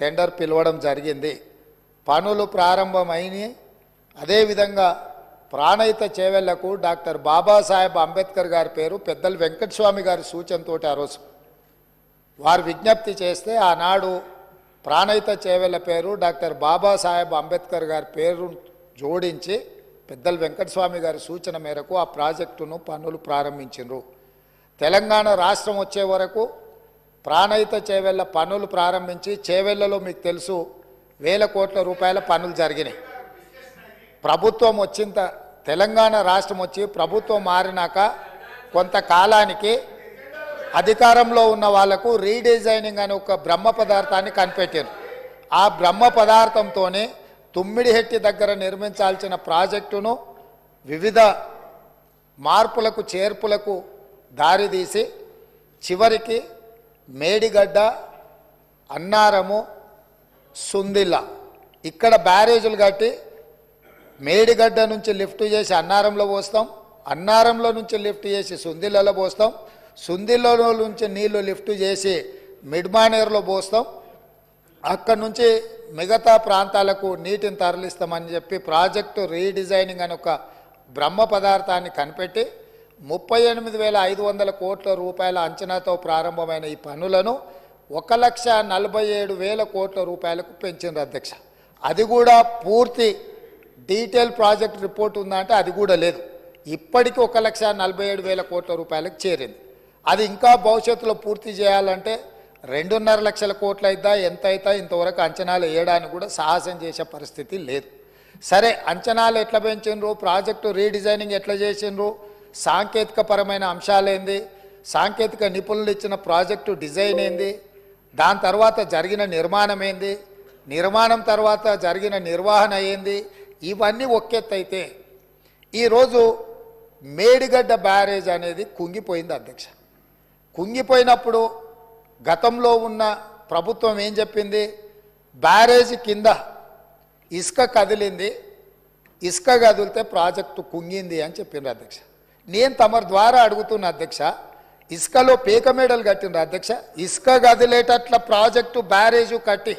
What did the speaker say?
Tender పిలవడం జరిగింది. పనులు ప్రారంభమైన అదేవిధంగా ప్రాణయిత చేవెళ్ళకు డాక్టర్ బాబాసాహెబ్ అంబేద్కర్ గారి పేరు పెద్దలు వెంకటస్వామి గారి సూచనతో ఆ రోజు. వారు విజ్ఞప్తి చేస్తే ఆనాడు ప్రాణయిత చేవెళ్ళ పేరు డాక్టర్ బాబాసాహెబ్ అంబేద్కర్ గారి పేరు జోడించి పెద్దలు వెంకటస్వామి గారి సూచన మేరకు ఆ ప్రాజెక్టును పనులు ప్రారంభించిండ్రు తెలంగాణ రాష్ట్రం వచ్చే వరకు ప్రాణహిత చేవెళ్ళ పనులు ప్రారంభించి చేవెళ్ళలో మీకు తెలుసు వేల కోట్ల రూపాయల పనులు జరిగినాయి. ప్రభుత్వం వచ్చింత తెలంగాణ రాష్ట్రం వచ్చి ప్రభుత్వం మారినాక కొంతకాలానికి అధికారంలో ఉన్న వాళ్ళకు రీడిజైనింగ్ అనే ఒక బ్రహ్మ పదార్థాన్ని కనిపెట్టారు. ఆ బ్రహ్మ పదార్థంతోనే తుమ్మిడిహెట్టి దగ్గర నిర్మించాల్సిన ప్రాజెక్టును వివిధ మార్పులకు చేర్పులకు దారితీసి చివరికి మేడిగడ్డ అన్నారము సుందిల్ల. ఇక్కడ బ్యారేజీలు కట్టి మేడిగడ్డ నుంచి లిఫ్ట్ చేసి అన్నారంలో పోస్తాం అన్నారంలో నుంచి లిఫ్ట్ చేసి సుందిల్లలో పోస్తాం సుందిల్లలో నుంచి నీళ్ళు లిఫ్ట్ చేసి మిడ్మానేర్లో పోస్తాం. అక్కడి నుంచి మిగతా ప్రాంతాలకు నీటిని తరలిస్తామని చెప్పి ప్రాజెక్టు రీడిజైనింగ్ అని ఒక బ్రహ్మ పదార్థాన్ని కనిపెట్టి ముప్పై ఎనిమిది వేల ఐదు వందల కోట్ల రూపాయల అంచనాతో ప్రారంభమైన ఈ పనులను ఒక లక్ష నలభై ఏడు వేల కోట్ల రూపాయలకు పెంచింది అధ్యక్ష. అది కూడా పూర్తి డీటెయిల్ ప్రాజెక్ట్ రిపోర్ట్ ఉందంటే అది కూడా లేదు. ఇప్పటికీ ఒక లక్ష నలభై ఏడు వేల కోట్ల రూపాయలకు చేరింది. అది ఇంకా భవిష్యత్తులో పూర్తి చేయాలంటే రెండున్నర లక్షల కోట్లు అవుతా ఎంత అవుతా ఇంతవరకు అంచనాలు వేయడానికి కూడా సాహసం చేసే పరిస్థితి లేదు. సరే అంచనాలు ఎట్లా పెంచిండ్రు ప్రాజెక్టు రీడిజైనింగ్ ఎట్లా చేసిండ్రు సాంకేతిక పరమైన అంశాలేంది? సాంకేతిక నిపుణులు ఇచ్చిన ప్రాజెక్టు డిజైన్ ఏంది? దాని తర్వాత జరిగిన నిర్మాణం ఏంది? నిర్మాణం తర్వాత జరిగిన నిర్వహణ ఏంది? ఇవన్నీ ఒక్కెత్తైతే ఈరోజు మేడిగడ్డ బ్యారేజ్ అనేది కుంగిపోయింది అధ్యక్ష. కుంగిపోయినప్పుడు గతంలో ఉన్న ప్రభుత్వం ఏం చెప్పింది? బ్యారేజ్ కింద ఇసుక కదిలింది. ఇసుక కదిలితే ప్రాజెక్టు కుంగింది అని చెప్పిండ్రు అధ్యక్ష. నేను తమరి ద్వారా అడుగుతున్న అధ్యక్ష ఇసుకలో పేక మేడలు కట్టిండ్రు అధ్యక్ష? ఇసుక గదిలేటట్ల ప్రాజెక్టు బ్యారేజు కట్టి